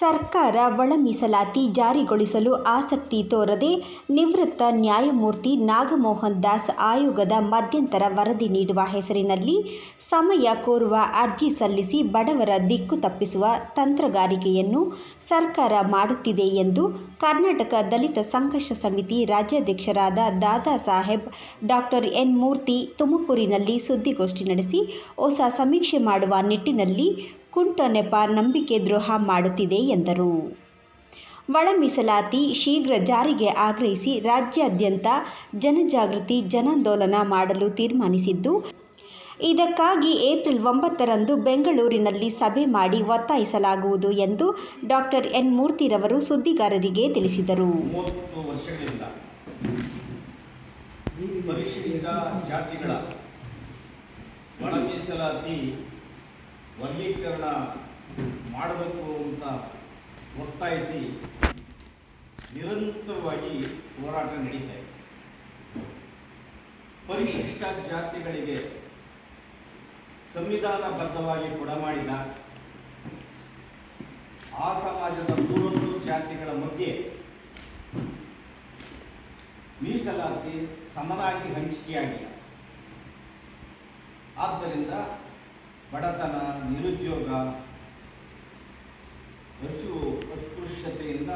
ಸರ್ಕಾರ ಒಳ ಮೀಸಲಾತಿ ಜಾರಿಗೊಳಿಸಲು ಆಸಕ್ತಿ ತೋರದೆ ನಿವೃತ್ತ ನ್ಯಾಯಮೂರ್ತಿ ನಾಗಮೋಹನ್ ದಾಸ್ ಆಯೋಗದ ಮಧ್ಯಂತರ ವರದಿ ನೀಡುವ ಹೆಸರಿನಲ್ಲಿ ಸಮಯ ಕೋರುವ ಅರ್ಜಿ ಸಲ್ಲಿಸಿ ಬಡವರ ದಿಕ್ಕು ತಪ್ಪಿಸುವ ತಂತ್ರಗಾರಿಕೆಯನ್ನು ಸರ್ಕಾರ ಮಾಡುತ್ತಿದೆ ಎಂದು ಕರ್ನಾಟಕ ದಲಿತ ಸಂಘರ್ಷ ಸಮಿತಿ ರಾಜ್ಯಾಧ್ಯಕ್ಷರಾದ ದಾದಾ ಸಾಹೇಬ್, ಡಾಕ್ಟರ್ ಎನ್ ಮೂರ್ತಿ ತುಮಕೂರಿನಲ್ಲಿ ಸುದ್ದಿಗೋಷ್ಠಿ ನಡೆಸಿ ಹೊಸ ಸಮೀಕ್ಷೆ ಮಾಡುವ ನಿಟ್ಟಿನಲ್ಲಿ ಕುಂಟ ನೆಪ ನಂಬಿಕೆ ದ್ರೋಹ ಮಾಡುತ್ತಿದೆ ಎಂದರು. ಒಳ ಮೀಸಲಾತಿ ಶೀಘ್ರ ಜಾರಿಗೆ ಆಗ್ರಹಿಸಿ ರಾಜ್ಯಾದ್ಯಂತ ಜನಜಾಗೃತಿ, ಜನಾಂದೋಲನ ಮಾಡಲು ತೀರ್ಮಾನಿಸಿದ್ದು, ಇದಕ್ಕಾಗಿ ಏಪ್ರಿಲ್ ಒಂಬತ್ತರಂದು ಬೆಂಗಳೂರಿನಲ್ಲಿ ಸಭೆ ಮಾಡಿ ಒತ್ತಾಯಿಸಲಾಗುವುದು ಎಂದು ಡಾಕ್ಟರ್ ಎನ್. ಮೂರ್ತಿರವರು ಸುದ್ದಿಗಾರರಿಗೆ ತಿಳಿಸಿದರು. ಪರಿಶಿಷ್ಟ ಜಾತಿಗಳ ಒಳ ಮೀಸಲಾತಿ ವರ್ಗೀಕರಣ ಮಾಡಬೇಕು ಅಂತ ಒತ್ತಾಯಿಸಿ ನಿರಂತರವಾಗಿ ಹೋರಾಟ ನಡೀತಾ ಇದೆ. ಪರಿಶಿಷ್ಟ ಜಾತಿಗಳಿಗೆ ಸಂವಿಧಾನಬದ್ಧವಾಗಿ ಕೊಡಮಾಡಿದ ಆ ಸಮಾಜದ ನೂರೊಂದು ಜಾತಿಗಳ ಮಧ್ಯೆ ಮೀಸಲಾತಿ ಸಮನಾಗಿ ಹಂಚಿಕೆಯಾಗಿಲ್ಲ. ಆದ್ದರಿಂದ ಬಡತನ, ನಿರುದ್ಯೋಗ, ಹಸು ಅಸ್ಪೃಶ್ಯತೆಯಿಂದ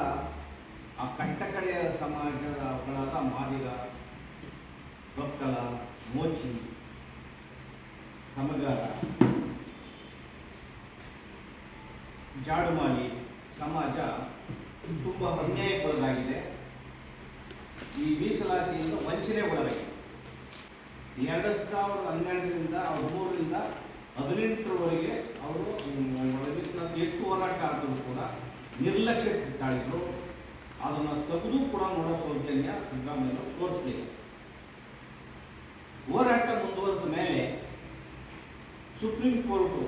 ಆ ಕಟ್ಟಕಡೆಯ ಸಮಾಜಗಳಾದ ಮಾದಿಗ ಒಕ್ಕಲ ಮೋಚಿ, ಸಮಗಾರ, ಜಾಡುಮಾಲಿ ಸಮಾಜ ತುಂಬ ಅನ್ಯಾಯಕ್ಕೊಳಗಾಗಿದೆ. ಈ ಮೀಸಲಾತಿಯಿಂದ ವಂಚನೆ ಒಳಗಾಗಿದೆ ಎರಡು ಸಾವಿರದ ಹನ್ನೆರಡರಿಂದ ಹದಿಮೂರರಿಂದ ಹದಿನೆಂಟರವರೆಗೆ ಅವರು ಎಷ್ಟು ಹೋರಾಟ ಆದರೂ ಕೂಡ ನಿರ್ಲಕ್ಷ್ಯ ತಾಳಿದ್ರು ಅದನ್ನು ತೆಗೆದು ಕೂಡ ನೋಡೋ ಸೌಜನ್ಯ ಸಿದ್ದರಾಮಯ್ಯ ತೋರಿಸಲಿಲ್ಲ. ಹೋರಾಟ ಮುಂದುವರೆದ ಮೇಲೆ ಸುಪ್ರೀಂ ಕೋರ್ಟು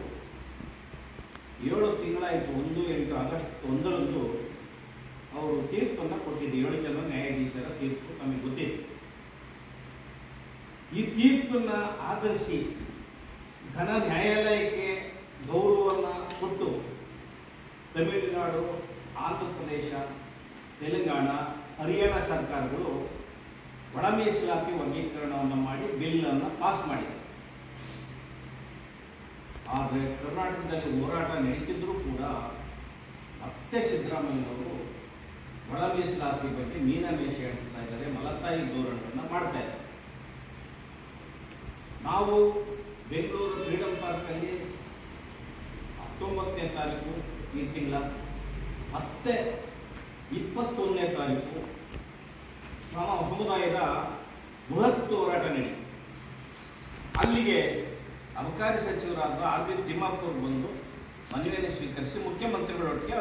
ಏಳು ತಿಂಗಳಾಯಿತು, ಒಂದು ಎಂಟು ಆಗಸ್ಟ್ ಒಂದರಂದು ಅವರು ತೀರ್ಪನ್ನು ಕೊಟ್ಟಿದ್ದು. ಏಳು ಜನ ನ್ಯಾಯಾಧೀಶರ ತೀರ್ಪು ನಮಗೆ ಗೊತ್ತಿದೆ ಈ ತೀರ್ಪನ್ನು ಆಧರಿಸಿ ಘನ ನ್ಯಾಯಾಲಯಕ್ಕೆ ಗೌರವವನ್ನು ಕೊಟ್ಟು ತಮಿಳುನಾಡು ಆಂಧ್ರ ಪ್ರದೇಶ ತೆಲಂಗಾಣ, ಹರಿಯಾಣ ಸರ್ಕಾರಗಳು ಒಳ ಮೀಸಲಾತಿ ವರ್ಗೀಕರಣವನ್ನು ಮಾಡಿ ಬಿಲ್ಲನ್ನು ಪಾಸ್ ಮಾಡಿದೆ. ಆದರೆ ಕರ್ನಾಟಕದಲ್ಲಿ ಹೋರಾಟ ನಡೀತಿದ್ರೂ ಕೂಡ ಮತ್ತೆ ಸಿದ್ದರಾಮಯ್ಯನವರು ಒಳ ಮೀಸಲಾತಿ ಬಗ್ಗೆ ಮೀನಮೇಷ ಎಣಿಸ್ತಾ ಇದ್ದಾರೆ, ಮಲತಾಯಿ ಧೋರಣೆಯನ್ನು ಮಾಡ್ತಾ ಇದ್ದಾರೆ. ನಾವು ಬೆಂಗಳೂರು ಫ್ರೀಡಮ್ ಪಾರ್ಕಲ್ಲಿ ಹತ್ತೊಂಬತ್ತನೇ ತಾರೀಕು ಈ ತಿಂಗಳ, ಮತ್ತೆ ಇಪ್ಪತ್ತೊಂದನೇ ತಾರೀಕು ಸಮ ಸಮುದಾಯದ ಬೃಹತ್ ಹೋರಾಟ ನಡೆ ಅಲ್ಲಿಗೆ ಅಬಕಾರಿ ಸಚಿವರಾದ ಆರ್ ಬಿ ತಿಮ್ಮಾಪುರ್ ಬಂದು ಮನವಿಯನ್ನು ಸ್ವೀಕರಿಸಿ ಮುಖ್ಯಮಂತ್ರಿಗಳೊಟ್ಟಿಗೆ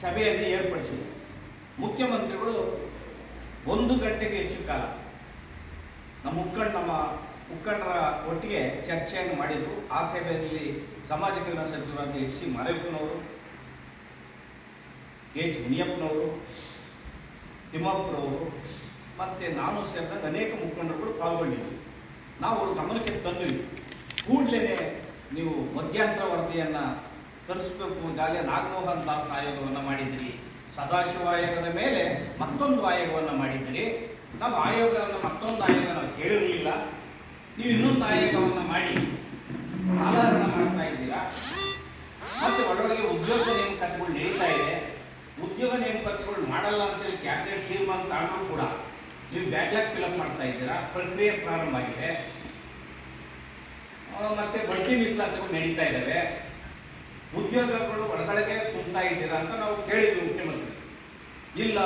ಸಭೆಯನ್ನು ಏರ್ಪಡಿಸಿದರು. ಮುಖ್ಯಮಂತ್ರಿಗಳು ಒಂದು ಗಂಟೆಗೆ ಹೆಚ್ಚು ಕಾಲ ನಮ್ಮ ಮುಖಂಡ, ನಮ್ಮ ಮುಖಂಡರ ಒಟ್ಟಿಗೆ ಚರ್ಚೆಯನ್ನು ಮಾಡಿದರು. ಆ ಸಭೆಯಲ್ಲಿ ಸಮಾಜ ಕಲ್ಯಾಣ ಸಚಿವರಾದ ಎಚ್ ಸಿ ಮಾದೇವಪ್ಪನವರು, ಕೆ ಎಚ್ ಮುನಿಯಪ್ಪನವರು ತಿಮ್ಮಪ್ಪನವರು ಮತ್ತು ನಾನು ಸೇರಿದಂತೆ ಅನೇಕ ಮುಖಂಡರುಗಳು ಪಾಲ್ಗೊಂಡಿದ್ದರು ನಾವು ಅವ್ರ ಗಮನಕ್ಕೆ ತಂದ್ವಿ. ಕೂಡಲೇ ನೀವು ಮಧ್ಯಂತರ ವರದಿಯನ್ನು ತರಿಸ್ಬೇಕು ಈಗಾಗಲೇ ನಾಗಮೋಹನ್ ದಾಸ್ ಆಯೋಗವನ್ನು ಮಾಡಿದ್ದೀರಿ. ಸದಾಶಿವ ಆಯೋಗದ ಮೇಲೆ ಮತ್ತೊಂದು ಆಯೋಗವನ್ನು ಮಾಡಿದ್ದೀರಿ. ನಮ್ಮ ಆಯೋಗವನ್ನು ಮತ್ತೊಂದು ಆಯೋಗ ನಾವು ಕೇಳಿರಲಿಲ್ಲ. ನೀವು ಇನ್ನೊಂದು ನಾಯಕವನ್ನು ಮಾಡಿ. ಆಧಾರವನ್ನು ಮಾಡ್ತಾ ಇದ್ದೀರಾ? ಮತ್ತೆ ಒಳಗೆ ಉದ್ಯೋಗ ನೇಮಕಾತಿಗಳು ನಡೀತಾ ಇದೆ. ಉದ್ಯೋಗ ನೇಮಕಾತಿಗಳು ಮಾಡಲ್ಲ ಅಂತೇಳಿ ಕ್ಯಾಬಿನೆಟ್ ತೀರ್ಮಾನ ತಗೊಂಡು ಕೂಡ ನೀವು ಬ್ಯಾಕ್ಲಾಗ್ ಫಿಲಪ್ ಮಾಡ್ತಾ ಇದ್ದೀರಾ? ಪ್ರಕ್ರಿಯೆ ಪ್ರಾರಂಭ ಆಗಿದೆ. ಮತ್ತೆ ಬಡ್ಡಿ ಮೀಸಲಾತಿಗಳು ನಡೀತಾ ಇದ್ದಾವೆ. ಉದ್ಯೋಗಗಳು ಒಳಗಡೆಗೆ ತುಂಬ್ತಾ ಇದ್ದೀರಾ ಅಂತ ನಾವು ಕೇಳಿದ್ವಿ ಮುಖ್ಯಮಂತ್ರಿ. ಇಲ್ಲ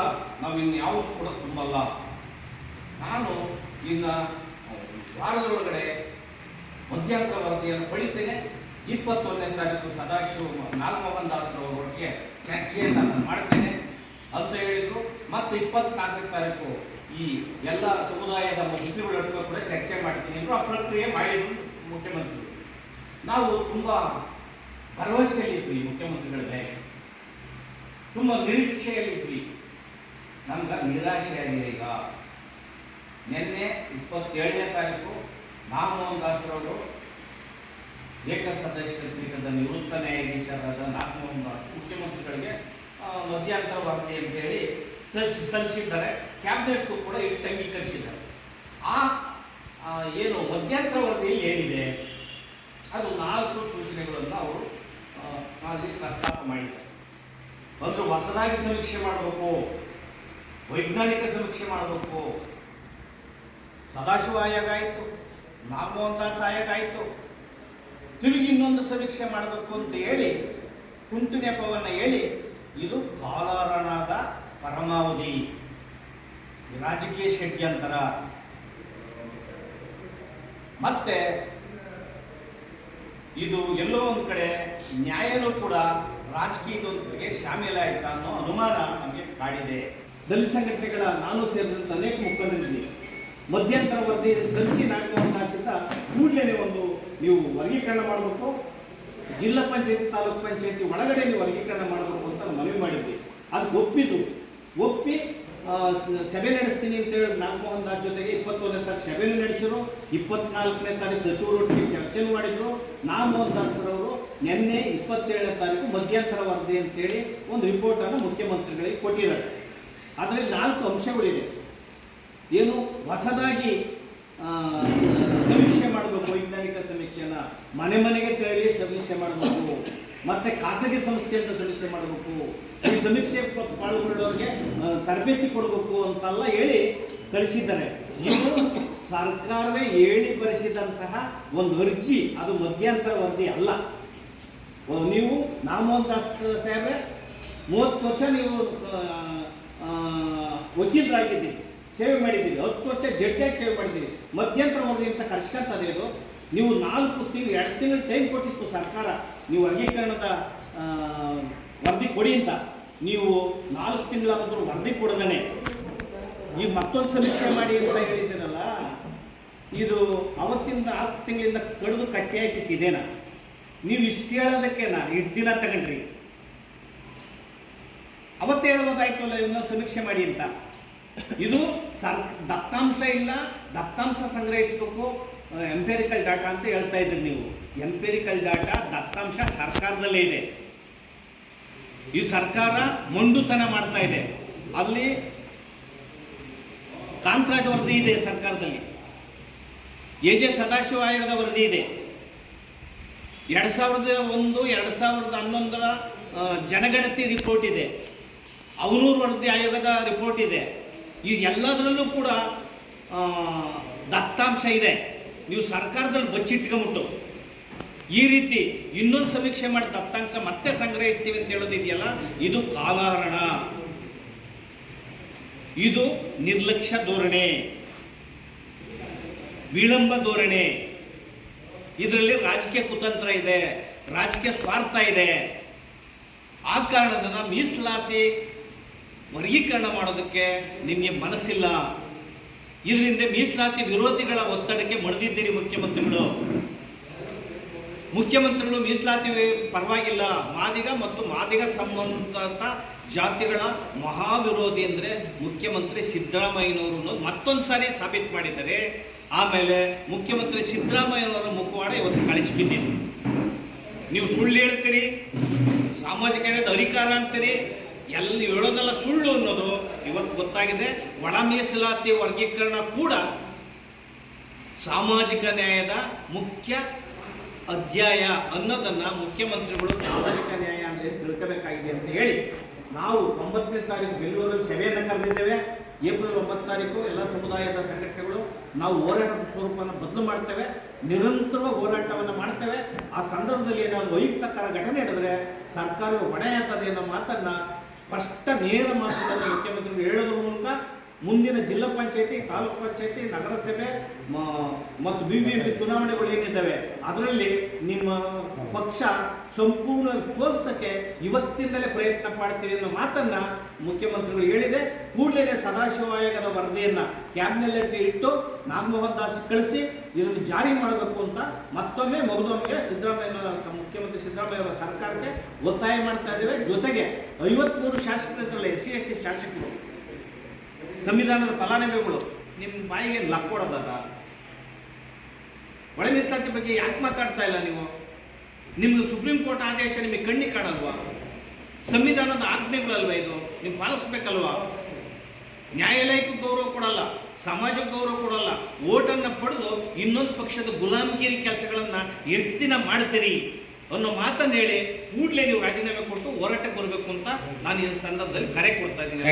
ನಾವು ಇನ್ನು ಯಾವುದು ಕೂಡ ತುಂಬಲ್ಲ. ನಾನು ಇನ್ನು ವಾರದೊಳಗಡೆ ಮಧ್ಯಂತರ ವರದಿಯನ್ನು ಪಡಿತೇನೆ. ಇಪ್ಪತ್ತೊಂದನೇ ತಾರೀಕು ಸದಾಶಿವ ನಾಗಮೋಹನ್ ದಾಸರವರೊಟ್ಟಿಗೆ ಚರ್ಚೆಯನ್ನು ನಾನು ಮಾಡ್ತೇನೆ ಅಂತ ಹೇಳಿದರು. ಮತ್ತು ಇಪ್ಪತ್ನಾಲ್ಕನೇ ತಾರೀಕು ಈ ಎಲ್ಲ ಸಮುದಾಯದ ಮುಸ್ಲಿಮರೊಟ್ಟಿಗೆ ಕೂಡ ಚರ್ಚೆ ಮಾಡ್ತೀನಿ ಅಂದ್ರು ಆ ಪ್ರಕ್ರಿಯೆ ಮಾಡಿದ್ರು ಮುಖ್ಯಮಂತ್ರಿಗಳು ನಾವು ತುಂಬ ಭರವಸೆಯಲ್ಲಿದ್ವಿ ಮುಖ್ಯಮಂತ್ರಿಗಳ ಮೇಲೆ. ತುಂಬ ನಿರೀಕ್ಷೆಯಲ್ಲಿದ್ವಿ. ನಮ್ಗೆ ನಿರಾಶೆಯಾಗಿದೆ ಈಗ. ನಿನ್ನೆ ಇಪ್ಪತ್ತೇಳನೇ ತಾರೀಕು ನಾಗಮೋಹನ್ ದಾಸರವರು ಏಕಸದಸ್ಯ ಪೀಠದ ನಿವೃತ್ತ ನ್ಯಾಯಾಧೀಶರಾದ ನಾಗಮೋಹನ್ ದಾಸ್ ಮುಖ್ಯಮಂತ್ರಿಗಳಿಗೆ ಮಧ್ಯಾಂತರ ಮಧ್ಯಂತರ ವರದಿ ಅಂತ ಹೇಳಿ ತಿಳಿಸಿ, ಸಲ್ಲಿಸಿದ್ದಾರೆ. ಕ್ಯಾಬಿನೆಟ್ಗೂ ಕೂಡ ಇಟ್ಟು ಅಂಗೀಕರಿಸಿದ್ದಾರೆ. ಆ ಏನು ಮಧ್ಯಂತರ ವರದಿಯಲ್ಲಿ ಏನಿದೆ? ಅದು ನಾಲ್ಕು ಸೂಚನೆಗಳನ್ನು ಅವರು ಅಲ್ಲಿ ಪ್ರಸ್ತಾಪ ಮಾಡಿದ್ದಾರೆ. ಒಂದು ಹೊಸದಾಗಿ ಸಮೀಕ್ಷೆ ಮಾಡಬೇಕು, ವೈಜ್ಞಾನಿಕ ಸಮೀಕ್ಷೆ ಮಾಡಬೇಕು ಸದಾಶಿವ ಆಯೋಗ ಆಯಿತು ಆಯೋಗ ಆಯಿತು ತಿರುಗಿ ಇನ್ನೊಂದು ಸಮೀಕ್ಷೆ ಮಾಡಬೇಕು ಅಂತ ಹೇಳಿ ಕುಂಟು ನೆಪವನ್ನು ಹೇಳಿ, ಇದು ಕಾಲಾರಣದ ಪರಮಾವಧಿ. ರಾಜಕೀಯ ಷಡ್ಯಂತರ. ಮತ್ತೆ, ಇದು ಎಲ್ಲೋ ಒಂದು ಕಡೆ ನ್ಯಾಯನೂ ಕೂಡ ರಾಜಕೀಯದೊಂದಿಗೆ ಶಾಮೀಲಾಯಿತಾ ಅನ್ನೋ ಅನುಮಾನ ನಮಗೆ ಕಾಡಿದೆ. ದಲಿತ ಸಂಘಟನೆಗಳ ನಾನು ಸೇರಿದಂತೆ ಅನೇಕ ಮುಖಂಡರಿದ್ದೀವಿ ಮಧ್ಯಂತರ ವರದಿ ತರಿಸಿ ನಾಗಮೋಹನ್ ಕೂಡಲೇ ಒಂದು ನೀವು ವರ್ಗೀಕರಣ ಮಾಡಬೇಕು. ಜಿಲ್ಲಾ ಪಂಚಾಯತಿ, ತಾಲೂಕು ಪಂಚಾಯತಿ ಒಳಗಡೆ ವರ್ಗೀಕರಣ ಮಾಡಬೇಕು ಅಂತ ಮನವಿ ಮಾಡಿದ್ವಿ ಅದು ಒಪ್ಪಿದ್ದು. ಒಪ್ಪಿ ಸಭೆ ನಡೆಸ್ತೀನಿ ಅಂತೇಳಿ ನಾಗಮೋಹನ್ ದಾಸ್ ಜೊತೆಗೆ ಇಪ್ಪತ್ತೊಂದನೇ ತಾರೀಕು ಸಭೆನೂ ನಡೆಸಿದ್ರು ಇಪ್ಪತ್ನಾಲ್ಕನೇ ತಾರೀಕು ಸಚಿವರೊಟ್ಟಿಗೆ ಚರ್ಚೆನೂ ಮಾಡಿದ್ರು. ನಾಗಮೋಹನ್ ದಾಸರವರು ನಿನ್ನೆ ಇಪ್ಪತ್ತೇಳನೇ ತಾರೀಕು ಮಧ್ಯಂತರ ವರದಿ ಅಂತೇಳಿ ಒಂದು ರಿಪೋರ್ಟನ್ನು ಮುಖ್ಯಮಂತ್ರಿಗಳಿಗೆ ಕೊಟ್ಟಿದ್ದಾರೆ. ಅದರಲ್ಲಿ ನಾಲ್ಕು ಅಂಶಗಳಿದೆ. ಏನು ಹೊಸದಾಗಿ ಸಮೀಕ್ಷೆ ಮಾಡಬೇಕು, ವೈಜ್ಞಾನಿಕ ಸಮೀಕ್ಷೆನ. ಮನೆ ಮನೆಗೆ ತೆರಳಿ ಸಮೀಕ್ಷೆ ಮಾಡಬೇಕು. ಮತ್ತೆ ಖಾಸಗಿ ಸಂಸ್ಥೆಯಿಂದ ಸಮೀಕ್ಷೆ ಮಾಡಬೇಕು. ಈ ಸಮೀಕ್ಷೆ ಪಾಲ್ಗೊಳ್ಳೋರಿಗೆ ತರಬೇತಿ ಕೊಡಬೇಕು ಅಂತೆಲ್ಲ ಹೇಳಿ ಕಳಿಸಿದ್ದಾರೆ. ಇದು ಸರ್ಕಾರವೇ ಹೇಳಿ ಬರೆಸಿದಂತಹ ಒಂದು ಅರ್ಜಿ, ಅದು ಮಧ್ಯಂತರ ವರದಿ ಅಲ್ಲ. ನೀವು ನಾಮೋಹನ್ ದಾಸ್ ಸಾಹೇಬ್ರೆ, ಮೂವತ್ತು ವರ್ಷ ನೀವು ವಕೀಲರಾಗಿದ್ದೀರಿ. ಸೇವೆ ಮಾಡಿದ್ದೀರಿ. ಹತ್ತು ವರ್ಷ ಜಡ್ಜಾಗಿ ಸೇವೆ ಮಾಡಿದ್ದೀರಿ. ಮಧ್ಯಂತರ ವರದಿ ಅಂತ ಕರ್ಸ್ಕೊಂತದೆ ಇದು ನೀವು ನಾಲ್ಕು ತಿಂಗಳು, ಎರಡು ತಿಂಗಳು ಟೈಮ್ ಕೊಟ್ಟಿತ್ತು ಸರ್ಕಾರ, ನೀವು ವರ್ಗೀಕರಣದ ವರದಿ ಕೊಡಿ ಅಂತ. ನೀವು ನಾಲ್ಕು ತಿಂಗಳಾದ್ರೂ ವರದಿ ಕೊಡದೇ ಈ ಮತ್ತೊಂದು ಸಮೀಕ್ಷೆ ಮಾಡಿ ಅಂತ ಹೇಳಿದ್ದೀರಲ್ಲ, ಇದು ಅವತ್ತಿಂದ ಹತ್ತು ತಿಂಗಳಿಂದ ಕಡಿದು ಕಟ್ಟಿ ಹಾಕಿಟ್ಟಿದ್ದೇನಾ? ನೀವು ಇಷ್ಟು ಹೇಳೋದಕ್ಕೆ ನಾ ಇಷ್ಟು ದಿನ ತಗೊಂಡ್ರಿ. ಅವತ್ತು ಹೇಳ್ಬೋದಾಯ್ತಲ್ಲ ಇನ್ನೊಂದು ಸಮೀಕ್ಷೆ ಮಾಡಿ ಅಂತ. ಇದು ಸರ್ ದತ್ತಾಂಶ ಇಲ್ಲ, ದತ್ತಾಂಶ ಸಂಗ್ರಹಿಸಬೇಕು ಎಂಪೇರಿಕಲ್ ಡಾಟಾ ಅಂತ ಹೇಳ್ತಾ ಇದ್ರಿ ನೀವು. ಎಂಪೇರಿಕಲ್ ಡಾಟಾ ದತ್ತಾಂಶ ಸರ್ಕಾರದಲ್ಲೇ ಇದೆ. ಈ ಸರ್ಕಾರ ಮೊಂಡುತನ ಮಾಡ್ತಾ ಇದೆ. ಅಲ್ಲಿ ಕಾಂತರಾಜ್ ವರದಿ ಇದೆ ಸರ್ಕಾರದಲ್ಲಿ. ಎ ಜೆ ಸದಾಶಿವ ಆಯೋಗದ ವರದಿ ಇದೆ. ಎರಡು ಸಾವಿರದ ಒಂದು, ಎರಡು ಸಾವಿರದ ಹನ್ನೊಂದರ ಜನಗಣತಿ ರಿಪೋರ್ಟ್ ಇದೆ. ಅವನೂರು ವರದಿ ಆಯೋಗದ ರಿಪೋರ್ಟ್ ಇದೆ. ಈ ಎಲ್ಲದರಲ್ಲೂ ಕೂಡ ದತ್ತಾಂಶ ಇದೆ. ನೀವು ಸರ್ಕಾರದಲ್ಲಿ ಬಚ್ಚಿಟ್ಕೊಂಬಿಟ್ಟು, ಈ ರೀತಿ ಇನ್ನೊಂದು ಸಮೀಕ್ಷೆ ಮಾಡಿ ದತ್ತಾಂಶ ಮತ್ತೆ ಸಂಗ್ರಹಿಸ್ತೀವಿ ಅಂತ ಹೇಳೋದಿದೆಯಲ್ಲ ಇದು ಕಾಲಹರಣ. ಇದು ನಿರ್ಲಕ್ಷ್ಯ ಧೋರಣೆ. ವಿಳಂಬ ಧೋರಣೆ. ಇದರಲ್ಲಿ ರಾಜಕೀಯ ಕುತಂತ್ರ ಇದೆ, ರಾಜಕೀಯ ಸ್ವಾರ್ಥ ಇದೆ. ಆ ಕಾರಣದಿಂದ ಮೀಸಲಾತಿ ವರ್ಗೀಕರಣ ಮಾಡೋದಕ್ಕೆ ನಿಮಗೆ ಮನಸ್ಸಿಲ್ಲ. ಇದರಿಂದ ಮೀಸಲಾತಿ ವಿರೋಧಿಗಳ ಒತ್ತಡಕ್ಕೆ ಮಣಿದಿದ್ದೀರಿ ಮುಖ್ಯಮಂತ್ರಿಗಳು. ಮುಖ್ಯಮಂತ್ರಿಗಳು ಮೀಸಲಾತಿ ಪರವಾಗಿಲ್ಲ. ಮಾದಿಗ ಮತ್ತು ಮಾದಿಗ ಸಂಬಂಧ ಜಾತಿಗಳ ಮಹಾವಿರೋಧಿ ಅಂದರೆ ಮುಖ್ಯಮಂತ್ರಿ ಸಿದ್ದರಾಮಯ್ಯನವರು ಅನ್ನೋದು ಮತ್ತೊಂದು ಸಾರಿ ಸಾಬೀತು ಮಾಡಿದ್ದಾರೆ. ಆಮೇಲೆ ಮುಖ್ಯಮಂತ್ರಿ ಸಿದ್ದರಾಮಯ್ಯನವರ ಮುಖವಾಡ ಇವತ್ತು ಕಳಿಸ್ಬಿದ್ದೀನಿ ನೀವು ಸುಳ್ಳು ಹೇಳ್ತೀರಿ, ಸಾಮಾಜಿಕ ಅಧಿಕಾರ ಅಂತೀರಿ ಎಲ್ಲಿ ಹೇಳೋದೆಲ್ಲ ಸುಳ್ಳು ಅನ್ನೋದು ಇವತ್ತು ಗೊತ್ತಾಗಿದೆ. ಒಳ ಮೀಸಲಾತಿ ವರ್ಗೀಕರಣ ಕೂಡ ಸಾಮಾಜಿಕ ನ್ಯಾಯದ ಮುಖ್ಯ ಅಧ್ಯಾಯ ಅನ್ನೋದನ್ನ ಮುಖ್ಯಮಂತ್ರಿಗಳು ಸಾಮಾಜಿಕ ನ್ಯಾಯ ಅಂದರೆ ತಿಳ್ಕೋಬೇಕಾಗಿದೆ ಅಂತ ಹೇಳಿ ನಾವು ಒಂಬತ್ತನೇ ತಾರೀಕು ಬೆಂಗಳೂರಲ್ಲಿ ಸಭೆಯನ್ನು ಕರೆದಿದ್ದೇವೆ. ಏಪ್ರಿಲ್ ಒಂಬತ್ತು ತಾರೀಕು ಎಲ್ಲ ಸಮುದಾಯದ ಸಂಘಟನೆಗಳು ನಾವು ಹೋರಾಟದ ಸ್ವರೂಪವನ್ನು ಬದಲು ಮಾಡ್ತೇವೆ. ನಿರಂತರ ಹೋರಾಟವನ್ನು ಮಾಡ್ತೇವೆ. ಆ ಸಂದರ್ಭದಲ್ಲಿ ಏನಾದರೂ ವೈಯಕ್ತಕರ ಘಟನೆ ನಡೆದರೆ ಸರ್ಕಾರವು ಹೊಣೆ ಅನ್ನೋ ಮಾತನ್ನ ಸ್ಪಷ್ಟ ನೇರ ಮಾತುಗಳನ್ನು ಮುಖ್ಯಮಂತ್ರಿಗಳು ಹೇಳೋದ್ರ ಮೂಲಕ ಮುಂದಿನ ಜಿಲ್ಲಾ ಪಂಚಾಯತಿ, ತಾಲೂಕು ಪಂಚಾಯತಿ, ನಗರಸಭೆ ಮತ್ತು ಬಿ ಬಿ ಪಿ ಚುನಾವಣೆಗಳು ಏನಿದ್ದಾವೆ, ಅದರಲ್ಲಿ ನಿಮ್ಮ ಪಕ್ಷ ಸಂಪೂರ್ಣ ಸೋಲ್ಸಕ್ಕೆ ಇವತ್ತಿಂದಲೇ ಪ್ರಯತ್ನ ಮಾಡ್ತೀವಿ ಅನ್ನೋ ಮಾತನ್ನ ಮುಖ್ಯಮಂತ್ರಿಗಳು ಹೇಳಿದೆ. ಕೂಡಲೇ ಸದಾಶಿವ ಆಯೋಗದ ವರದಿಯನ್ನ ಕ್ಯಾಬಿನೆಟ್ ಇಟ್ಟು ನಾಗಮೋಹನ್ ದಾಸ್ ಕಳಿಸಿ ಇದನ್ನು ಜಾರಿ ಮಾಡಬೇಕು ಅಂತ ಮತ್ತೊಮ್ಮೆ ಮಗದೊಮ್ಮೆ ಸಿದ್ದರಾಮಯ್ಯ ಮುಖ್ಯಮಂತ್ರಿ ಸಿದ್ದರಾಮಯ್ಯ ಅವರ ಸರ್ಕಾರಕ್ಕೆ ಒತ್ತಾಯ ಮಾಡ್ತಾ ಇದ್ದೇವೆ. ಜೊತೆಗೆ ಐವತ್ಮೂರು ಶಾಸಕರಿದ್ರಲ್ಲ ಎಸ್ ಸಿ ಎಸ್ ಟಿ ಶಾಸಕರು, ಸಂವಿಧಾನದ ಫಲಾನುಭವಿಗಳು ನಿಮ್ಮ ಬಾಯಿಗೆ ಲಕ್ ಕೊಡೋದದ ಒಳ ಮೀಸಲಾತಿ ಬಗ್ಗೆ ಯಾಕೆ ಮಾತಾಡ್ತಾ ಇಲ್ಲ ನೀವು? ನಿಮ್ಗೆ ಸುಪ್ರೀಂ ಕೋರ್ಟ್ ಆದೇಶ ನಿಮಗೆ ಕಣ್ಣಿ ಕಾಣಲ್ವಾ? ಸಂವಿಧಾನದ ಆಜ್ಞೆಗಳಲ್ವಾ ಇದು? ನೀವು ಪಾಲಿಸ್ಬೇಕಲ್ವಾ? ನ್ಯಾಯಾಲಯಕ್ಕೂ ಗೌರವ ಕೊಡಲ್ಲ, ಸಮಾಜಕ್ಕೆ ಗೌರವ ಕೊಡಲ್ಲ. ಓಟನ್ನು ಪಡೆದು ಇನ್ನೊಂದು ಪಕ್ಷದ ಗುಲಾಮಗಿರಿ ಕೆಲಸಗಳನ್ನು ಎಷ್ಟು ದಿನ ಮಾಡ್ತೀರಿ? ಅನ್ನೋ ಮಾತನ್ನು ಹೇಳಿ ಕೂಡಲೇ ನೀವು ರಾಜೀನಾಮೆ ಕೊಟ್ಟು ಹೋರಾಟಕ್ಕೆ ಬರಬೇಕು ಅಂತ ನಾನು ಈ ಸಂದರ್ಭದಲ್ಲಿ ಕರೆ ಕೊಡ್ತಾ. ಇದ್ದೀನಿ